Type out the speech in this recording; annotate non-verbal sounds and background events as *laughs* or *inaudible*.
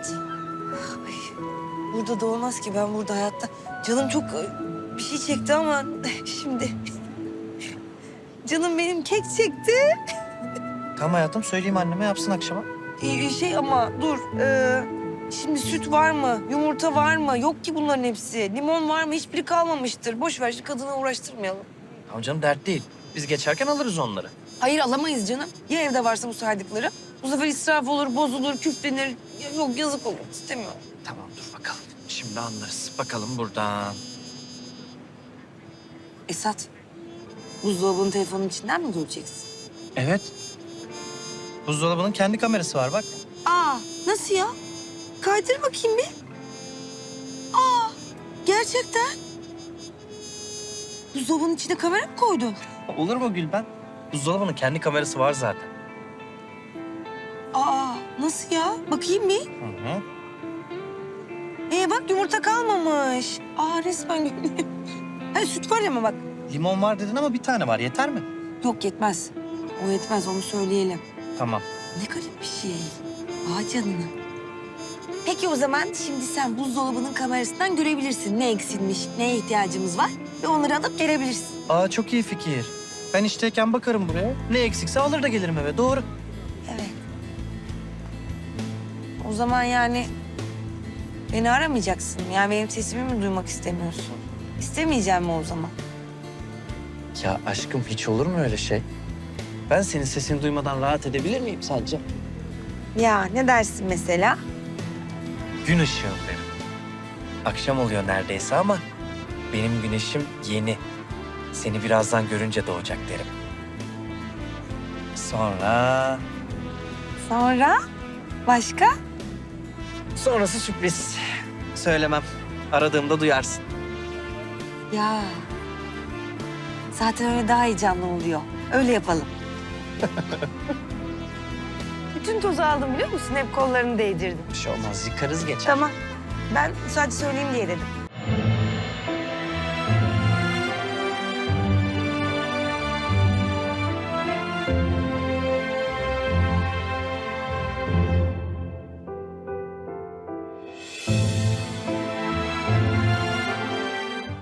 Esat. Ay, burada da olmaz ki ben burada hayatta. Canım çok bir şey çekti ama *laughs* şimdi... Canım benim kek çekti. Tamam hayatım söyleyeyim anneme yapsın akşama. Ee, şey ama dur. e, şimdi süt var mı? Yumurta var mı? Yok ki bunların hepsi. Limon var mı? Hiçbiri kalmamıştır. Boş ver şu kadına uğraştırmayalım. Tamam canım dert değil. Biz geçerken alırız onları. Hayır alamayız canım. Ya evde varsa bu saydıkları? Bu sefer israf olur, bozulur, küflenir. Yok yazık olur. İstemiyorum. Tamam dur bakalım. Şimdi anlarız. Bakalım buradan. Esat, buzdolabının telefonun içinden mi göreceksin? Evet. Buzdolabının kendi kamerası var bak. Aa, nasıl ya? Kaydır bakayım bir. Aa, gerçekten. Buzdolabının içine kamera mı koydun? Olur mu Gülben? Buzdolabının kendi kamerası var zaten. Nasıl ya? Bakayım bir. Hı hı. Ee bak yumurta kalmamış. Aa resmen görünüyor. *laughs* Ha süt var ama bak. Limon var dedin ama bir tane var. Yeter mi? Yok yetmez. O yetmez onu söyleyelim. Tamam. Ne garip bir şey. Aa canına. Peki o zaman şimdi sen buzdolabının kamerasından görebilirsin ne eksilmiş, neye ihtiyacımız var ve onları alıp gelebilirsin. Aa çok iyi fikir. Ben işteyken bakarım buraya. Ne eksikse alır da gelirim eve. Doğru. O zaman yani beni aramayacaksın. Yani benim sesimi mi duymak istemiyorsun? İstemeyeceğim mi o zaman? Ya aşkım hiç olur mu öyle şey? Ben senin sesini duymadan rahat edebilir miyim sadece? Ya ne dersin mesela? Gün ışığım benim. Akşam oluyor neredeyse ama benim güneşim yeni. Seni birazdan görünce doğacak derim. Sonra... Sonra? Başka? Sonrası sürpriz. Söylemem. Aradığımda duyarsın. Ya. Zaten öyle daha heyecanlı oluyor. Öyle yapalım. *laughs* Bütün tozu aldım biliyor musun? Hep kollarını değdirdim. Bir şey olmaz. Yıkarız geçer. Tamam. Ben sadece söyleyeyim diye dedim.